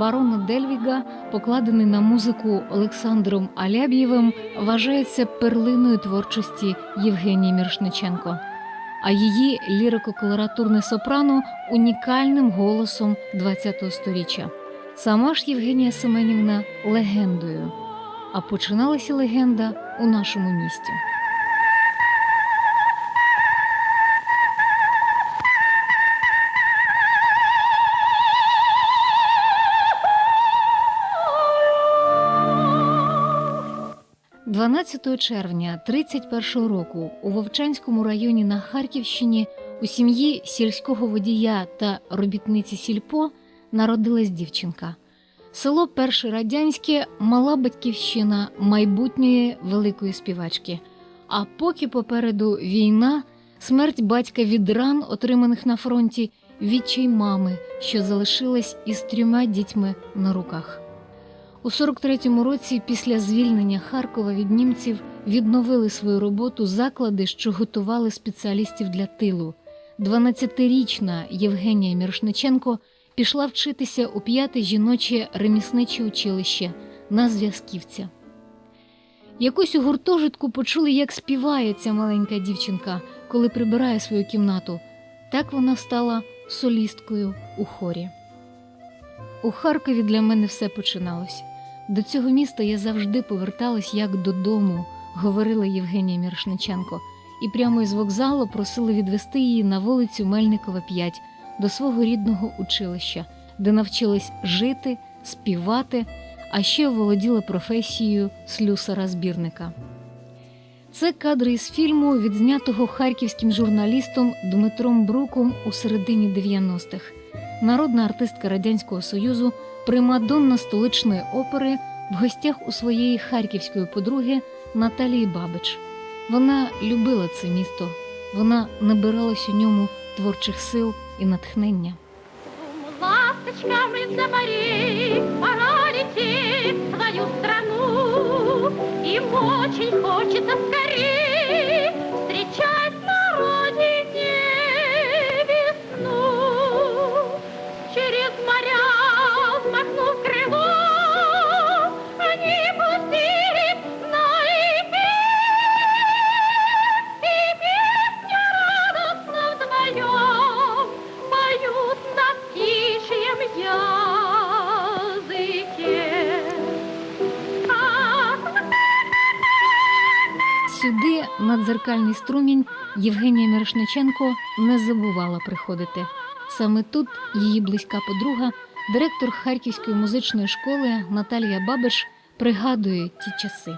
Барона Дельвіга, покладений на музику Олександром Аляб'євим, вважається перлиною творчості Євгенії Мірошниченко, а її лірико-колоратурне сопрано унікальним голосом ХХ століття. Сама ж Євгенія Семенівна легендою. А починалася легенда у нашому місті. – 12 червня 31 року у Вовчанському районі на Харківщині у сім'ї сільського водія та робітниці сільпо народилась дівчинка. Село Перше Радянське мала батьківщина майбутньої великої співачки. А поки попереду війна, смерть батька від ран, отриманих на фронті, відчай мами, що залишилась із трьома дітьми на руках. У 43-му році, після звільнення Харкова від німців, відновили свою роботу заклади, що готували спеціалістів для тилу. 12-річна Євгенія Мірошниченко пішла вчитися у п'яте жіноче ремісниче училище на зв'язківця. Якось у гуртожитку почули, як співає ця маленька дівчинка, коли прибирає свою кімнату. Так вона стала солісткою у хорі. У Харкові для мене все починалось. До цього міста я завжди поверталась як додому, говорила Євгенія Мірошниченко, і прямо із вокзалу просили відвести її на вулицю Мельникова 5 до свого рідного училища, де навчилась жити, співати, а ще володіла професією слюсара-збірника. Це кадри із фільму, відзнятого харківським журналістом Дмитром Бруком у середині 90-х. Народна артистка Радянського Союзу, примадонна столичної опери в гостях у своєї харківської подруги Наталії Бабич. Вона любила це місто, вона набиралась у ньому творчих сил і натхнення. Ласточками из-за морей пора лететь свою страну. Им очень хочется скорей на дзеркальний струмінь, Євгенія Мірошниченко не забувала приходити. Саме тут її близька подруга, директор Харківської музичної школи Наталія Бабиш, пригадує ті часи.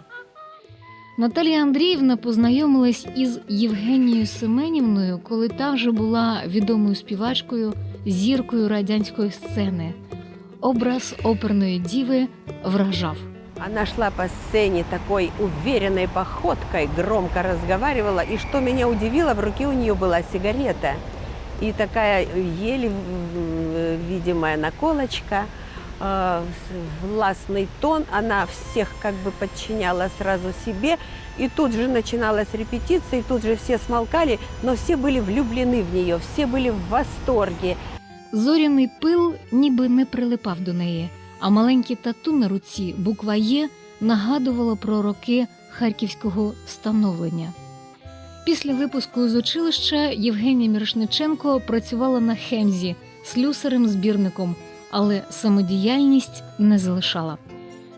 Наталія Андріївна познайомилась із Євгенією Семенівною, коли та вже була відомою співачкою, зіркою радянської сцени. Образ оперної діви вражав. Она шла по сцене такой уверенной походкой, громко разговаривала. И что меня удивило, в руке у нее была сигарета. И такая еле м, видимая наколочка, э, с- властный тон. Она всех как бы подчиняла сразу себе. И тут же начиналась репетиция, и тут же все смолкали, но все были влюблены в нее, все были в восторге. Зоряний пил ніби не прилипав до неї, а маленькі тату на руці буква Є нагадувало про роки харківського становлення. Після випуску з училища Євгенія Мірошниченко працювала на хемзі слюсарем-збірником, але самодіяльність не залишала.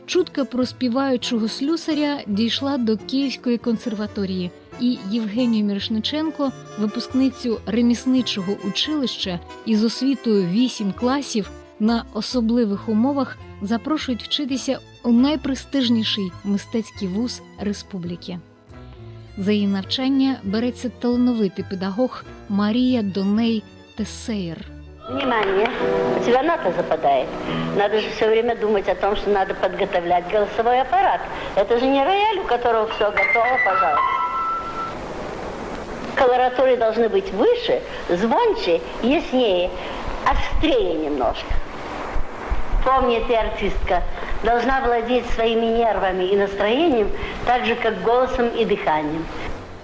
Чутка про співаючого слюсаря дійшла до Київської консерваторії, і Євгенію Мірошниченко, випускницю ремісничого училища із освітою 8 класів, на особливих умовах запрошують вчитися у найпрестижніший мистецький вуз республіки. За її навчання береться талановитий педагог Марія Доней Тесеєр. Внимание, у тебя нота западает. Надо же все время думать о том, что надо подготовлять голосовой аппарат. Это же не рояль, у которого все готово, пожалуйста. Колоратуры должны быть выше, звонче, яснее, острее немножко. Помни, ты артистка, должна владеть своими нервами и настроением, так же, как голосом и дыханием.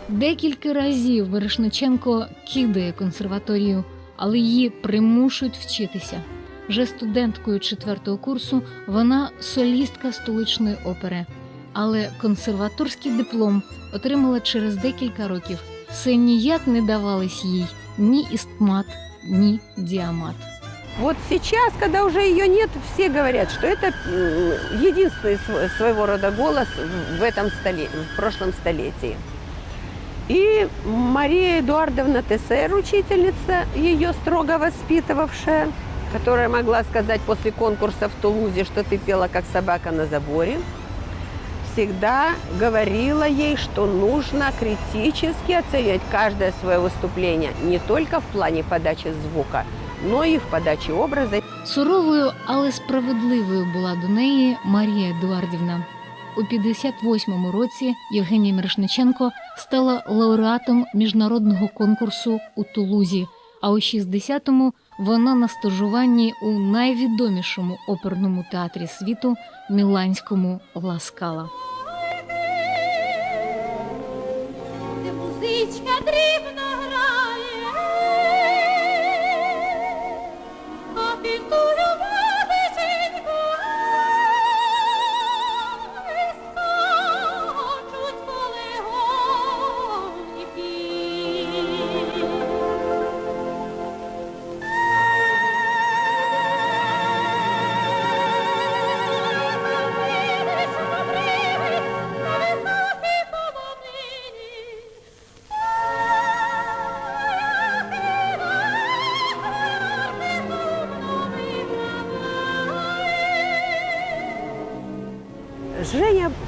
Декілька разів Мирошниченко кидає консерваторію, але її примушують вчитися. Вже студенткою четвертого курсу вона солістка столичної опери, але консерваторський диплом отримала через декілька років. Все ніяк не давались їй ні істмат, ні діамат. Вот сейчас, когда уже ее нет, все говорят, что это единственный сво- своего рода голос в- этом столе, в прошлом столетии. И Мария Эдуардовна Тессер, учительница, ее строго воспитывавшая, которая могла сказать после конкурса в Тулузе, что ты пела как собака на заборе, всегда говорила ей, что нужно критически оценивать каждое свое выступление, не только в плане подачи звука, но і в подачі образу. Суровою, але справедливою була до неї Марія Едуардівна. У 58-му році Євгенія Мірошниченко стала лауреатом міжнародного конкурсу у Тулузі. А у 60-му вона на стажуванні у найвідомішому оперному театрі світу Міланському Ласкала. Музичка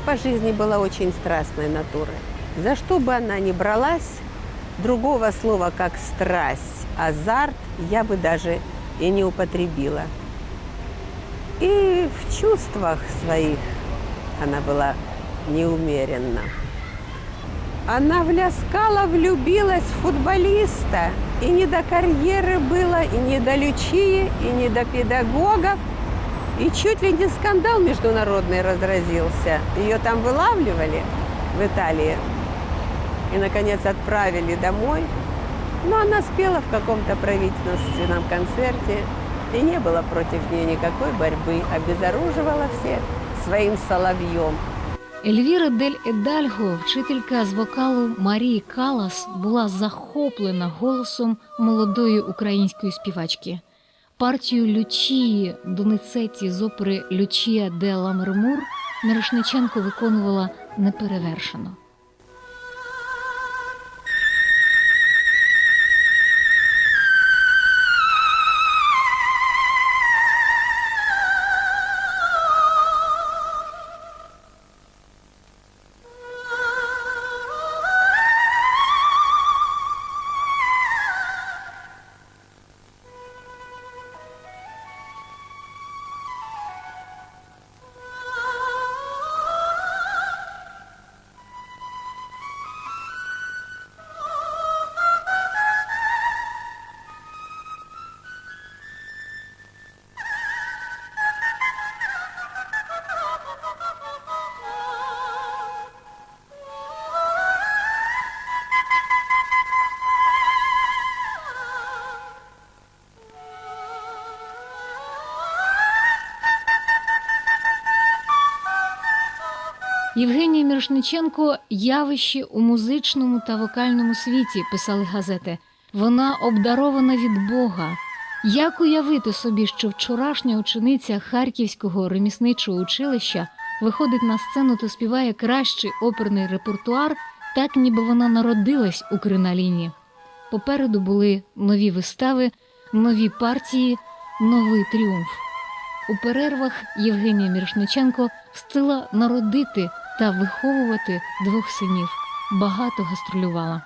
по жизни была очень страстной натуры. За что бы она ни бралась, другого слова, как страсть, азарт, я бы даже и не употребила. И в чувствах своих она была неумеренна. Она в Ляскала влюбилась в футболиста. И не до карьеры было, и не до лючии, и не до педагогов. И чуть ли не скандал международный разразился. Ее там вылавливали в Италии. И, наконец, отправили домой. Но она спела в каком-то правительственном концерте. И не было против нее никакой борьбы. Обезоруживала всех своим соловьем. Ельвіра Дель Едальго, вчителька з вокалу Марії Калас, була захоплена голосом молодої української співачки. Партію Лючії Доницеті з опери Лючія де Ламермур Мирошниченко виконувала неперевершено. Євгенія Мірошниченко явище у музичному та вокальному світі, писали газети. Вона обдарована від Бога. Як уявити собі, що вчорашня учениця Харківського ремісничого училища виходить на сцену та співає кращий оперний репертуар, так ніби вона народилась у криноліні. Попереду були нові вистави, нові партії, новий тріумф. У перервах Євгенія Мірошниченко встигла народити та виховувати двох синів. Багато гастролювала.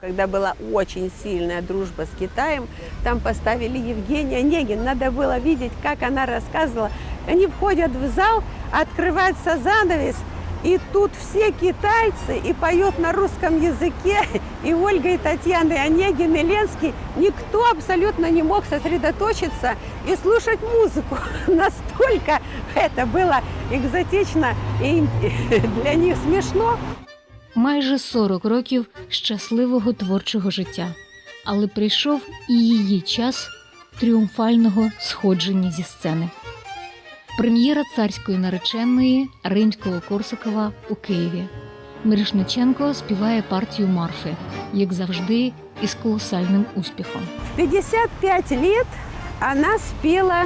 Когда была очень сильная дружба с Китаем, там поставили Евгения Онегин. Надо было видеть, как она рассказывала. Они входят в зал, открывается занавес, и тут все китайцы и поют на русском языке. И Ольга, и Татьяна, и Онегин, и Ленский. Никто абсолютно не мог сосредоточиться и слушать музыку. Настолько это было экзотично и для них смешно. Майже 40 років щасливого творчого життя. Але прийшов і її час тріумфального сходження зі сцени. Прем'єра царської нареченої Римського Корсакова у Києві. Мирошниченко співає партію Марфи, як завжди, із колосальним успіхом. В 55 лет она спела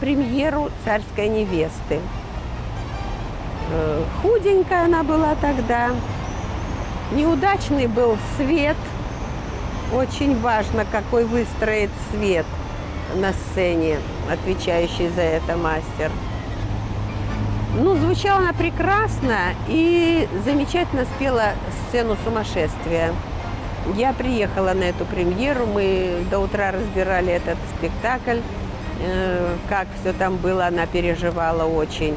премьеру «Царской невесты». Э, Худенькая она была тогда. Неудачный был свет. Очень важно, какой выстроит свет на сцене, отвечающий за это мастер. Ну, звучала она прекрасно и замечательно спела сцену сумасшествия. Я приехала на эту премьеру, мы до утра разбирали этот спектакль, э, как все там было, она переживала очень.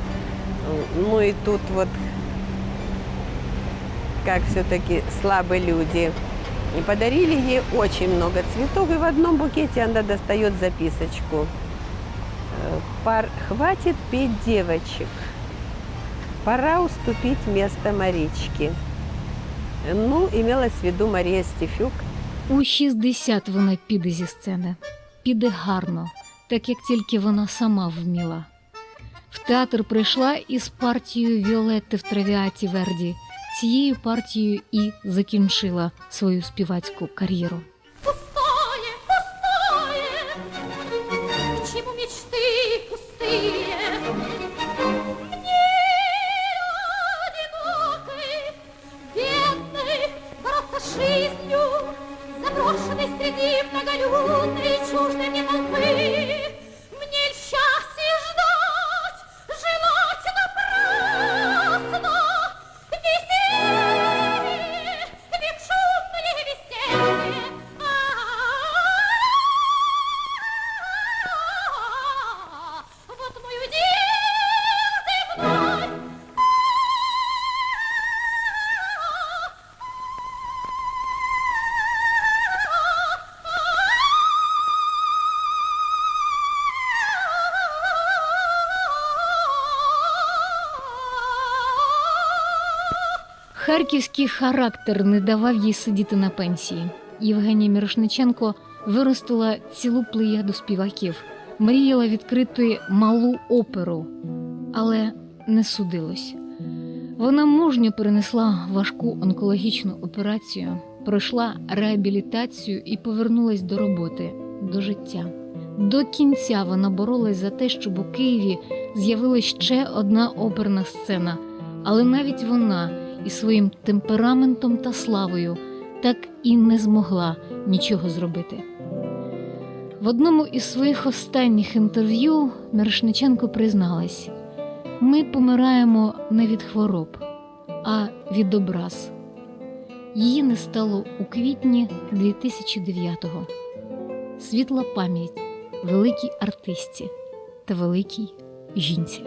Ну и тут вот, как все-таки слабые люди. И подарили ей очень много цветов, и в одном букете она достает записочку. Э, «Пар- Хватит петь девочек, пора уступить место Маричке. Ну, имелась в виду Мария Стефюк, У 60 вона піде зі сцени. Піде гарно, так як тільки вона сама вміла. В театр прийшла із партією Віолетти в травіаті Верді. Цією партією і закінчила свою співацьку кар'єру. Пустое, пустое, к чему заброшенной среди многолюдной чуждой мне толпы. Харківський характер не давав їй сидіти на пенсії. Євгенія Мірошниченко виростила цілу плеяду співаків, мріяла відкрити малу оперу, але не судилось. Вона мужньо перенесла важку онкологічну операцію, пройшла реабілітацію і повернулась до роботи, до життя. До кінця вона боролась за те, щоб у Києві з'явилась ще одна оперна сцена, але навіть вона із своїм темпераментом та славою так і не змогла нічого зробити. В одному із своїх останніх інтерв'ю Мирошниченко призналась: ми помираємо не від хвороб, а від образ. Її не стало у квітні 2009-го. Світла пам'ять великій артистці та великій жінці.